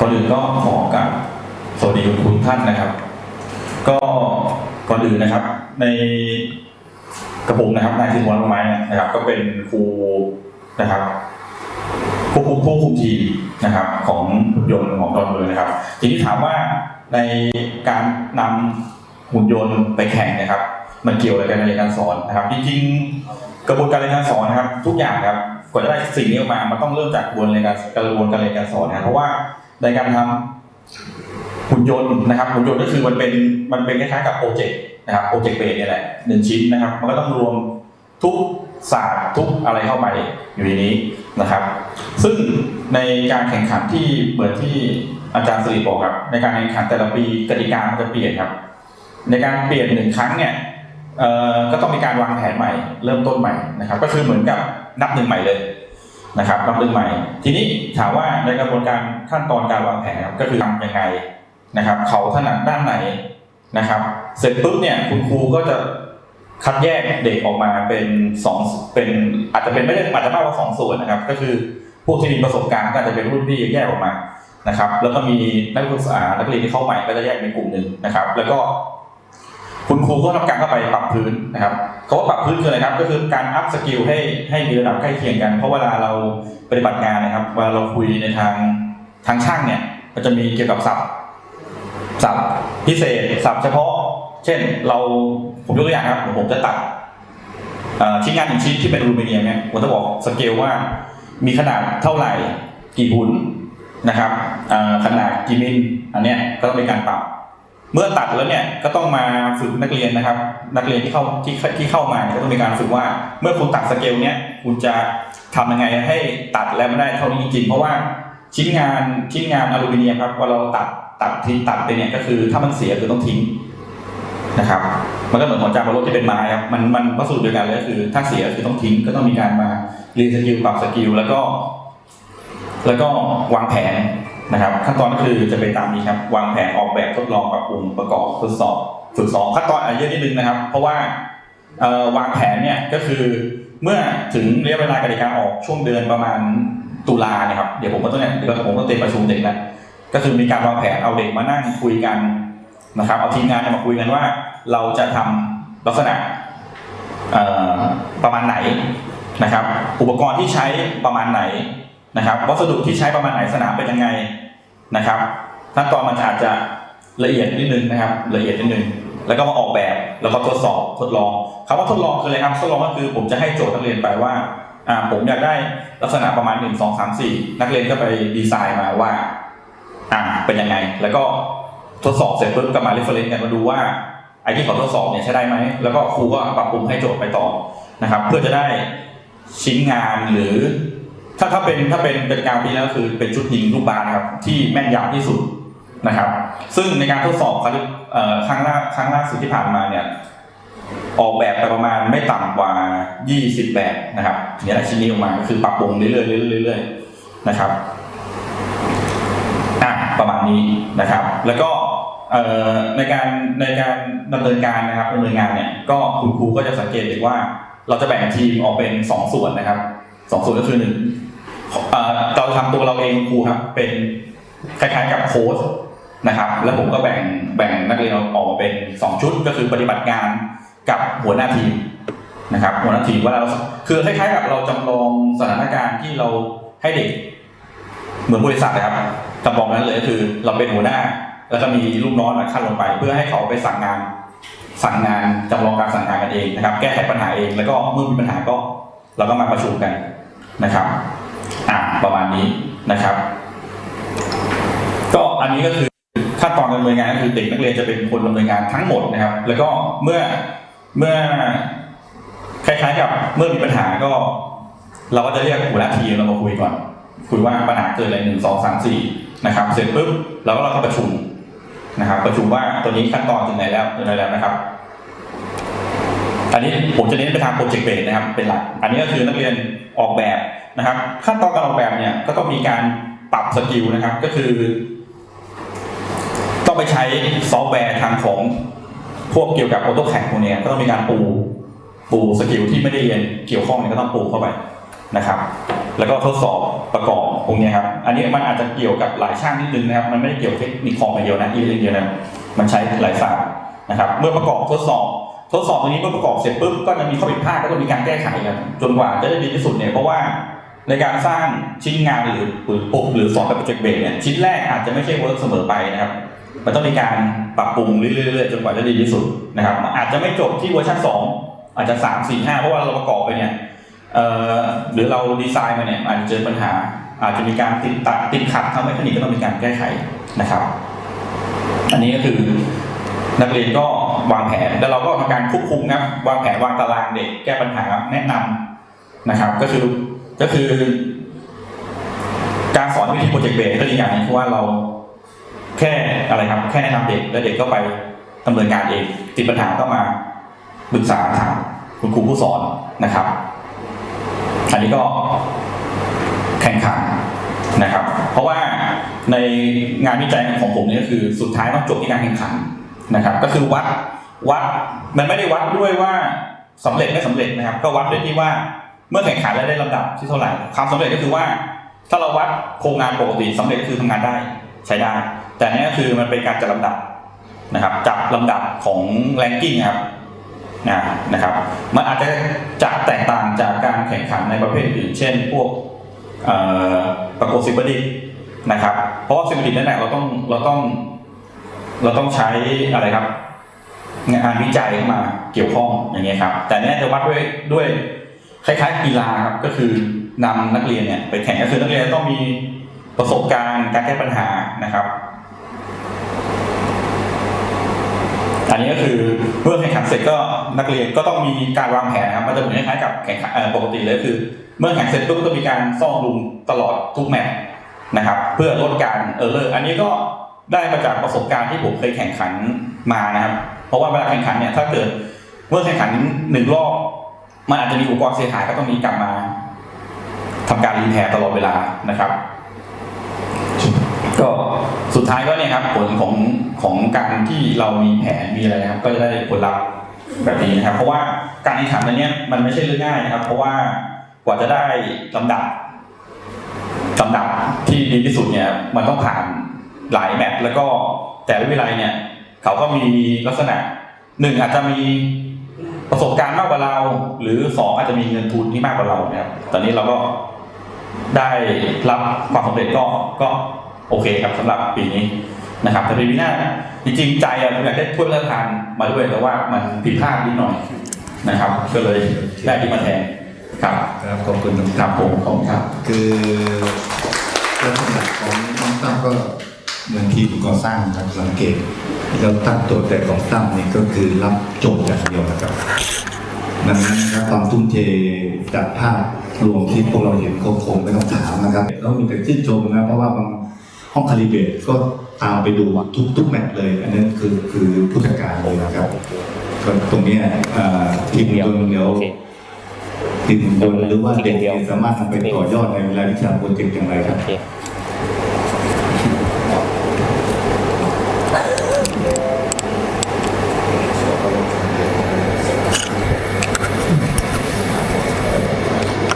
ก่อนอื่นก็ขอกับสวัสดีคุณคุณท่านนะครับ ก็ก่อนอื่นนะครับ ในกระผมนะครับนายทินวัฒน์ไม้นะครับ ก็เป็นครูนะครับผู้คุมผู้คุมทีนะครับ ของหุ่นยนต์ของดอนเมืองนะครับ ทีนี้ถามว่าในการนำหุ่นยนต์ไปแข่งนะครับ มันเกี่ยวอะไรกันในการสอนนะครับ จริงๆ กระบวนการเรียนการสอนนะครับ ทุกอย่างครับกว่าจะได้สิ่งนี้ออกมา มันต้องเริ่มจากกระบวนการกระบวนการเรียนการสอนนะครับเพราะว่า ในการทำหุ่นยนต์นะครับหุ่นยนต์ก็คือมันเป็นมันเป็นคล้ายๆกับโปรเจกต์นะครับโปรเจกต์เบสเนี่ยแหละหนึ่งชิ้นนะครับ มันก็ต้องรวมทุกศาสตร์ทุกอะไรเข้าไปอยู่ในนี้นะครับ ซึ่งในการแข่งขันที่เหมือนที่อาจารย์สิริบอกครับ ในการแข่งขันแต่ละปีกติกามันจะเปลี่ยนครับ ในการเปลี่ยนหนึ่งครั้งเนี่ยเอ่อก็ต้องมีการวางแผนใหม่ เริ่มต้นใหม่นะครับ ก็คือเหมือนกับนับหนึ่งใหม่เลย นะครับนับหนึ่งใหม่ ทีนี้ถามว่าในกระบวนการขั้นตอนการวางแผนครับก็คือทำยังไงนะครับ เขาถนัดด้านไหนนะครับ เสร็จปุ๊บเนี่ยคุณครูก็จะคัดแยกเด็กออกมาเป็นสองเป็นอาจจะเป็นไม่ได้อาจจะมากกว่าสองส่วนนะครับ ก็คือพวกที่มีประสบการณ์ก็อาจจะเป็นรุ่นพี่แยกออกมานะครับ แล้วก็มีนักศึกษานักเรียนที่เข้าใหม่ก็จะแยกเป็นกลุ่มหนึ่งนะครับ แล้วก็ คุณครูก็ทำการเข้าไปปรับพื้นนะครับเขาว่าปรับพื้นคืออะไรครับ ก็คือการอัพสกิลให้ให้มีระดับใกล้เคียงกัน เพราะเวลาเราปฏิบัติงานนะครับเวลาเราคุยในทางทางช่างเนี่ยมันจะมีเกี่ยวกับศัพท์ศัพท์พิเศษศัพท์เฉพาะ เช่นเราผมยกตัวอย่างครับผมจะตัดชิ้นงานหนึ่งชิ้นที่เป็นอลูมิเนียมเนี่ยผมจะบอกสเกลว่ามีขนาดเท่าไหร่กี่หุ่นนะครับขนาดกี่มิลอันเนี้ยก็ต้องมีการปรับ เมื่อตัดแล้วเนี่ยก็ต้องมาฝึกนักเรียนนะครับ นักเรียนที่เข้าที่ที่เข้ามาเนี่ยก็ต้องมีการฝึกว่า เมื่อคุณตัดสเกลเนี่ยคุณจะทำยังไงให้ตัดแล้วไมันได้เท่านี้จริงๆเพราะว่าชิ้นงานชิ้นงานอลูมิเนียมครับวลาเราตัดตัดทิ้งตัดไปเนี่ยก็คือถ้ามันเสียคือต้องทิ้งนะครับ มันก็เหมือนของจานบนรถที่เป็นไม้ครับมันมันวัสดุเดียวกันเลยก็คือ ถ้าเสียคือต้องทิ้งก็ต้องมีการมาเรียนสกิลปรับสกิลแล้วก็ แล้วก็วางแผน นะครับ ขั้นตอนก็คือจะเป็นตามนี้ครับ วางแผนออกแบบทดลองปรับปรุงประกอบทดสอบฝึกซ้อมขั้นตอนอาจจะเยอะนิดนึงนะครับ เพราะว่าวางแผนเนี่ยก็คือเมื่อถึงระยะเวลากติกาออกช่วงเดือนประมาณตุลาเนี่ยครับเดี๋ยวผมก็ต้องเนี่ยเดี๋ยวผมก็เตรียมประชุมเด็กแล้วก็คือมีการวางแผนเอาเด็กมานั่งคุยกันนะครับ เอาทีมงานเนี่ยมาคุยกันว่า เราจะทำลักษณะประมาณไหนนะครับ อุปกรณ์ที่ใช้ประมาณไหน นะครับ วัสดุที่ใช้ประมาณไหนสนามเป็นยังไงนะครับขั้นตอนมันอาจจะละเอียดนิดนึงนะครับ ละเอียดนิดนึงแล้วก็มาออกแบบแล้วก็ทดสอบทดลองคำว่าทดลองคืออะไรครับทดลองก็คือผมจะให้โจทย์นักเรียนไปว่าอ่าผมอยากได้ลักษณะประมาณ 1 2 3 4 นักเรียนก็ไปดีไซน์มาว่าอ่าเป็นยังไง แล้วก็ทดสอบเสร็จปุ๊บก็มาเรฟเฟรนซ์กันมาดูว่าไอ้ที่เขาทดสอบเนี่ยใช้ได้ไหมแล้วก็ครูก็ปรับปรุงให้โจทย์ไปต่อนะครับ เพื่อจะได้ชิ้นงานหรือ ถ้าถ้าเป็นถ้าเป็นเป็นการปีแล้วคือเป็นชุดยิงลูกบาสนะครับที่แม่นยำที่สุดนะครับ ซึ่งในการทดสอบครั้งล่าครั้งล่าสุดที่ผ่านมาเนี่ยออกแบบไปประมาณไม่ต่ำกว่า 20 แบบนะครับเนี่ยชิ้นนี้ออกมาก็คือปรับปรุงเรื่อยๆเรื่อยๆเรื่อยนะครับอะประมาณนี้นะครับ แล้วก็ในการในการดำเนินการนะครับดำเนินงานเนี่ยก็คุณครูก็จะสังเกตเห็นว่า เราจะแบ่งทีมออกเป็นสองส่วนนะครับสองส่วนก็คือหนึ่ง เอ่อเราทำตัวเราเองครูครับเป็นคล้ายๆกับโค้ชนะครับ แล้วผมก็แบ่งแบ่งนักเรียนออกมาเป็นสองชุดก็คือปฏิบัติงานกับหัวหน้าทีมนะครับ หัวหน้าทีมว่าเราคือคล้ายๆกับเราจำลองสถานการณ์ที่เราให้เด็ก เหมือนบริษัทนะครับจำลองนั้นเลยก็คือเราเป็นหัวหน้า แล้วก็มีลูกน้องมาขั้นลงไป เพื่อให้เขาไปสั่งงานสั่งงานจำลองการสั่งงานกันเองนะครับ แก้ไขปัญหาเองแล้วก็เมื่อมีปัญหาก็ เราก็มาประชุมกันนะครับ อ่าประมาณนี้นะครับ ก็อันนี้ก็คือขั้นตอนดำเนินงานก็คือเด็กนักเรียนจะเป็นคนดำเนินงานทั้งหมดนะครับ แล้วก็เมื่อเมื่อคล้ายๆกับเมื่อมีปัญหาก็ เราก็จะเรียกหัวหน้าทีมเรามาคุยก่อน คุยว่าปัญหาเกิดอะไรหนึ่งสองสามสี่นะครับเสร็จปุ๊บเราก็เราก็ประชุมนะครับ ประชุมว่าตัวนี้ขั้นตอนถึงไหนแล้วถึงไหนแล้วนะครับ อันนี้ผมจะเน้นไปทางโปรเจกต์เบสนะครับเป็นหลัก อันนี้ก็คือนักเรียนออกแบบนะครับ ขั้นตอนการออกแบบเนี่ยก็ต้องมีการปรับสกิลนะครับ ก็คือ ต้องไปใช้ซอฟต์แวร์ทางของพวกเกี่ยวกับออโต้แข่งพวกนี้ก็ต้องมีการปูปูสกิลที่ไม่ได้เรียนเกี่ยวข้องเนี่ยก็ต้องปูเข้าไปนะครับ แล้วก็ทดสอบประกอบพวกนี้ครับ อันนี้มันอาจจะเกี่ยวกับหลายช่างนิดนึงนะครับ มันไม่ได้เกี่ยวเทคนิคของอย่างเดียวนะอีเรื่องเดียวนะ มันใช้หลายศาสตร์นะครับ เมื่อประกอบทดสอบ ทดสอบตรงนี้เมื่อประกอบเสร็จปุ๊บก็จะมีข้อผิดพลาดก็ต้องมีการแก้ไขครับจนกว่าจะได้ดีที่สุดเนี่ยเพราะว่าในการสร้างชิ้นงานหรือหรือปกหรือสอนแบบโปรเจกต์เบสเนี่ยชิ้นแรกอาจจะไม่ใช่เวิร์กเสมอไปนะครับมันต้องมีการปรับปรุงเรื่อยๆจนกว่าจะดีที่สุดนะครับอาจจะไม่จบที่เวอร์ชัน2 อาจจะ 3 4 5 เพราะว่าเราประกอบไปเนี่ยเอ่อหรือเราดีไซน์มาเนี่ยอาจจะเจอปัญหา อาจจะมีการติดตัดติดขัดทางเมคานิกก็ต้องมีการแก้ไขนะครับ อันนี้ก็คือนักเรียนก็ วางแผน แล้วเราก็ทำการควบคุมนะวางแผนวางตารางเด็กแก้ปัญหาแนะนำนะครับ ก็คือก็คือ การสอนวิธีโปรเจกต์เบสก็ดีอย่างหนึงคือว่าเราแค่อะไรครับ แค่แนะนำเด็กแล้วเด็กก็ไปดำเนินการเองติดปัญหาก็มาปรึกษาถามคุณครูผู้สอนนะครับ อันนี้ก็แข่งขันนะครับ เพราะว่าในงานวิจัยของผมเนี่ยก็คือสุดท้ายต้องจบที่การแข่งขันนะครับ ก็คือวัด วัดมันไม่ได้วัดด้วยว่าสำเร็จไม่สำเร็จนะครับ ก็วัดด้วยที่ว่าเมื่อแข่งขันแล้วได้ลำดับที่เท่าไหร่ความสำเร็จก็คือว่า ถ้าเราวัดโครงงานปกติสำเร็จก็คือทำงานได้ใช้ได้ แต่นี่ก็คือมันเป็นการจัดลำดับนะครับจับลำดับของแรงกิ้งครับนะนะครับมันอาจจะจะแตกต่างจากการแข่งขันในประเภทอื่น เช่น พวกประกวดสิบประดิษฐ์นะครับ เพราะว่าสิบประดิษฐ์นั่นแหละเราต้องเราต้องเราต้องใช้อะไรครับ งานวิจัยเข้ามาเกี่ยวข้องอย่างเงี้ยครับ แต่เนี้ยจะวัดด้วยด้วยคล้ายๆกีฬาครับก็คือนำนักเรียนเนี่ยไปแข่งก็คือนักเรียนต้องมีประสบการณ์การแก้ปัญหานะครับอันนี้ก็คือเมื่อแข่งขันเสร็จก็นักเรียนก็ต้องมีการวางแผนนะครับมันจะเหมือนคล้ายๆกับแข่งขันปกติเลยคือ เมื่อแข่งเสร็จปุ๊บก็มีการซ่อมลุมตลอดทุกแมตช์นะครับ เพื่อลดการเออร์เลอร์อันนี้ก็ได้มาจากประสบการณ์ที่ผมเคยแข่งขันมานะครับ ราะว่าเวลาแข่งขันเนี่ยถ้าเกิดเมื่อแข่งขันหนึ่งรอบมันอาจจะมีอุปกรณ์เสียหายก็ต้องมีกลับมาทำการรีแพร์ตลอดเวลานะครับ ก็สุดท้ายก็เนี่ยครับผลของของการที่เรามีแผนมีอะไรนะครับ ก็จะได้ผลลัพธ์แบบนี้นะครับ เพราะว่าการแข่งขันอันเนี้ยมันไม่ใช่เรื่องง่ายนะครับ เพราะว่ากว่าจะได้ลำดับลำดับที่ดีที่สุดเนี่ยมันต้องผ่านหลายแมตช์แล้วก็แต่ละวิไลเนี่ย เขาก็มีลักษณะหนึ่งอาจจะมีประสบการณ์มากกว่าเรา หรือสองอาจจะมีเงินทุนที่มากกว่าเรานะครับตอนนี้เราก็ได้รับความสำเร็จก็ก็โอเคครับสำหรับปีนี้นะครับแต่ปีหน้าจริงๆใจอะผมอยากได้ถ้วยพระราชทานมาด้วยแต่ว่ามันผิดพลาดนิดหน่อยนะครับ ก็เลยได้ที่มาแทนครับครับขอบคุณน้องครับผมขอบคุณครับ คือลักษณะของน้องตั้มก็ เหมือนทีมก่อสร้างครับสังเกตแล้วตั้งโจทย์แต่ของตั้มนี่ก็คือรับโจทย์อย่างเดียวนะครับดังนั้นครับความทุ่มเทจากภาพรวมที่พวกเราเห็นคงคงไม่ต้องถามนะครับแล้วมีแต่ชื่นชมนะเพราะว่าบางห้องคาลิเบตก็ตามไปดูทุกทุกแมตช์เลย อันนั้นคือคือผู้จัดการเลยนะครับก็ตรงเนี้ยเอ่อทีมยนต์เดี๋ยวโอเคทีมยนต์หรือว่าเด็กทีเดียวเนี่ยสามารถนำไปต่อยอดในรายวิชาโปรเจกต์อย่างไรครับ โอเค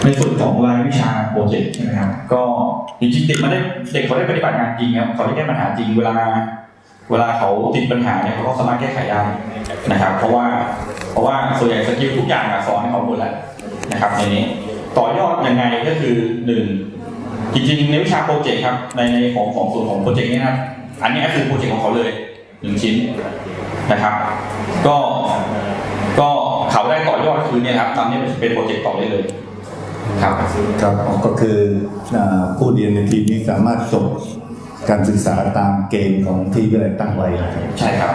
ใน ส่วนของรายวิชาโปรเจกต์ใช่ไหมครับ ก็จริงๆเด็กมันได้เด็กเขาได้ปฏิบัติงานจริงครับเขาได้แก้ปัญหาจริงเวลา เวลาเขาติดปัญหาเนี่ยเขาก็สามารถแก้ไขได้นะครับ เพราะว่าเพราะว่าส่วนใหญ่สกิลทุกอย่างอะสอนให้เขาหมดแล้วนะครับในนี้ต่อยอดยังไงก็คือหนึ่งจริงๆในวิชาโปรเจกต์ครับในในของของส่วนของโปรเจกต์นี้นะครับอันนี้ก็คือโปรเจกต์ของเขาเลยหนึ่งชิ้นนะครับ ก็ก็เขาได้ต่อยอดคือเนี่ยครับตอนนี้เป็นโปรเจกต์ต่อได้เลย ครับครับก็คืออ่าผู้เรียนในทีมนี้สามารถจบการศึกษาตามเกณฑ์ของที่วิทยาลัยตั้งไว้นะครับใช่ครับ